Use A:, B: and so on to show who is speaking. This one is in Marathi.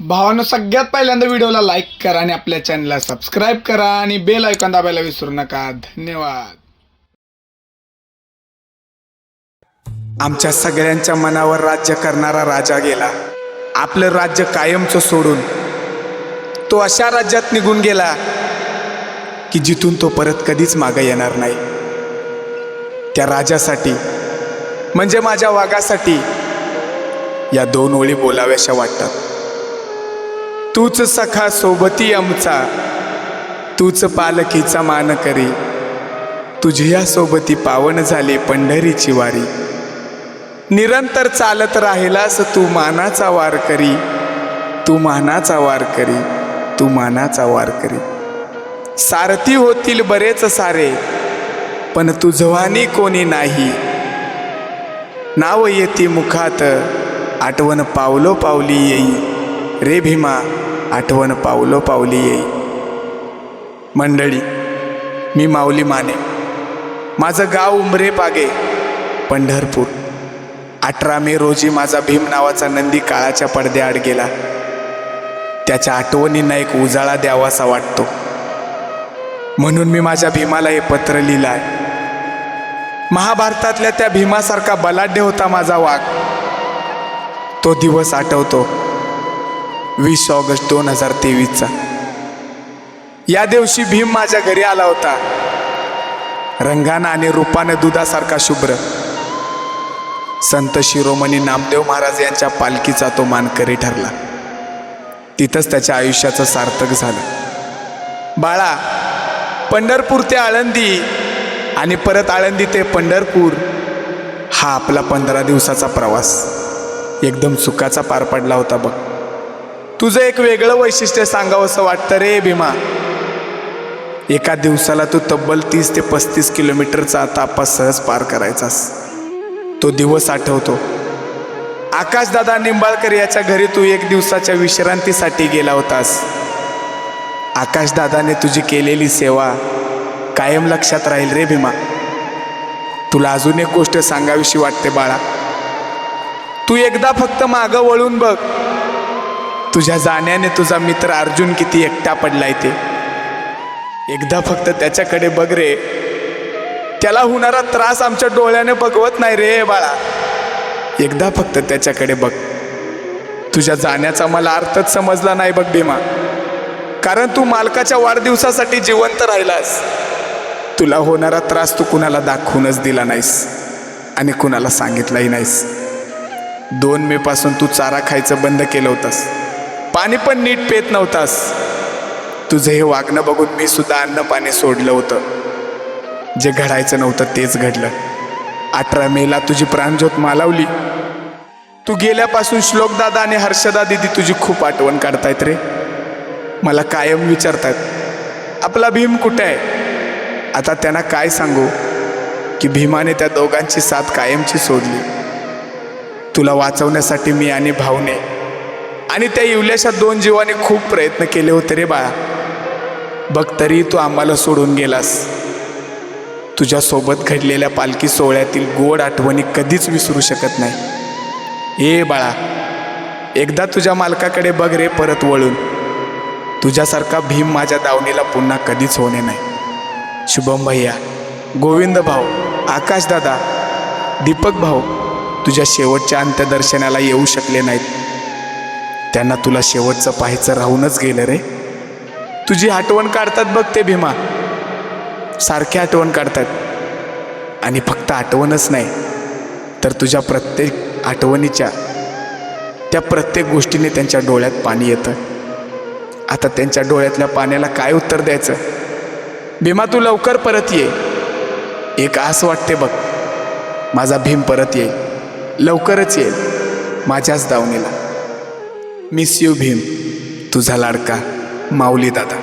A: भावानं सगळ्यात पहिल्यांदा व्हिडिओला लाईक करा आणि आपल्या चॅनलला सबस्क्राईब करा आणि बेल ऐकून दाबायला विसरू नका. धन्यवाद. आमच्या सगळ्यांच्या मनावर राज्य करणारा राजा गेला. आपलं राज्य कायमचं सोडून तो अशा राज्यात निघून गेला की जिथून तो परत कधीच मागे येणार नाही. त्या राजासाठी म्हणजे माझ्या वाघासाठी या दोन ओळी बोलाव्याशा वाटतात. तूच सखा सोबती आमचा. तूच पालखीचा मान करी तुझ्या सोबती पावन झाले पंढरीची वारी. निरंतर चालत राहिलास तू मानाचा वार करी तू मानाचा वार करी तू मानाचा वार करी सारथी होतील बरेच सारे पण तुझवानी कोणी नाही. नाव येती मुखात आठवण पावलो पावली येई. रे भीमा आठवण पावलो पावली येई. मंडळी मी माऊली माने. माझं गाव उमरे पागे पंढरपूर. अठरा मे रोजी माझा भीम नावाचा नंदी काळाच्या पडद्याआड गेला. त्याच्या आठवणींना एक उजाळा द्यावासा वाटतो. म्हणून मी माझ्या भीमाला हे पत्र लिहिलं आहे महाभारतातल्या त्या भीमासारखा बलाढ्य होता माझा वाघ. तो दिवस आठवतो. वीस ऑगस्ट दोन हजार तेवीसचा. या दिवशी भीम माझ्या घरी आला होता. रंगानं आणि रूपानं दुधासारखा शुभ्र. संत शिरोमणी नामदेव महाराज यांच्या पालखीचा तो मानकरी ठरला. तिथंच त्याच्या आयुष्याचं सार्थक झालं. बाळा पंढरपूर ते आळंदी आणि परत आळंदी ते पंढरपूर हा आपला पंधरा दिवसाचा प्रवास. एकदम सुखाचा पार पडला होता बघ. तुझं एक वेगळं वैशिष्ट्य सांगावं असं वाटतं रे भीमा. एका दिवसाला तू तब्बल तीस ते पस्तीस किलोमीटरचा तापास सहज पार करायचास. तो दिवस आठवतो. आकाशदादा निंबाळकर याच्या घरी तू एक दिवसाच्या विश्रांतीसाठी गेला होतास. आकाशदादाने तुझी केलेली सेवा कायम लक्षात राहील रे भीमा. तुला अजून एक गोष्ट सांगावीशी वाटते बाळा. तू एकदा फक्त मागं वळून बघ. तुझ्या जाण्याने तुझा मित्र अर्जुन किती एकटा पडलाय ते. एकदा फक्त त्याच्याकडे बघ रे. त्याला होणारा त्रास आमच्या डोळ्याने बघवत नाही रे बाळा. एकदा फक्त त्याच्याकडे बघ. तुझ्या जाण्याचा मला अर्थच समजला नाही बघ भीमा. कारण तू मालकाच्या वाढदिवसासाठी जिवंत राहिलास. तुला होणारा त्रास तू कुणाला दाखवूनच दिला नाहीस. आणि कुणाला सांगितलाही नाहीस. दोन मे पासून तू चारा खायचं बंद केलं होतंस. पाणी पण नीट पेत नव्हतास. तुझं हे वागणं बघून मी सुद्धा अन्न पाणी सोडलं होतं. जे घडायचं नव्हतं तेच घडलं. अठरा मेला तुझी प्राणज्योत मालावली. तू गेल्यापासून श्लोकदादा आणि हर्षदा दिदी तुझी खूप आठवण काढतायत रे. मला कायम विचारतात आपला भीम कुठे आहे? आता त्यांना काय सांगू? की भीमाने त्या दोघांची साथ कायमची सोडली. तुला वाचवण्यासाठी मी आणि भाऊने आणि त्या इवल्याशा दोन जीवाने खूप प्रयत्न केले होते रे बाळा. बघ तरी तू आम्हाला सोडून गेलास. तुझ्यासोबत घडलेल्या पालखी सोहळ्यातील गोड आठवणी कधीच विसरू शकत नाही. ए बाळा एकदा तुझ्या मालकाकडे बघ रे परत वळून. तुझ्यासारखा भीम माझ्या दावणीला पुन्हा कधीच होणे नाही. शुभम भैया गोविंद भाऊ आकाशदादा दीपक भाऊ तुझ्या शेवटच्या अंत्यदर्शनाला येऊ शकले नाहीत. त्यांना तुला शेवटचं पाहायचं राहूनच गेलं रे. तुझी आठवण काढतात बघ ते भीमा. सारखी आठवण काढतात. आणि फक्त आठवणच नाही तर तुझ्या प्रत्येक आठवणीच्या त्या प्रत्येक गोष्टीने त्यांच्या डोळ्यात पाणी येतं. आता त्यांच्या डोळ्यातल्या पाण्याला काय उत्तर द्यायचं? भीमा तू लवकर परत ये. एक आस वाटते बघ. माझा भीम परत येईल. लवकरच येईल. माझ्याच दावणीला. मिस यू भीम तुझा लाडका माऊली दादा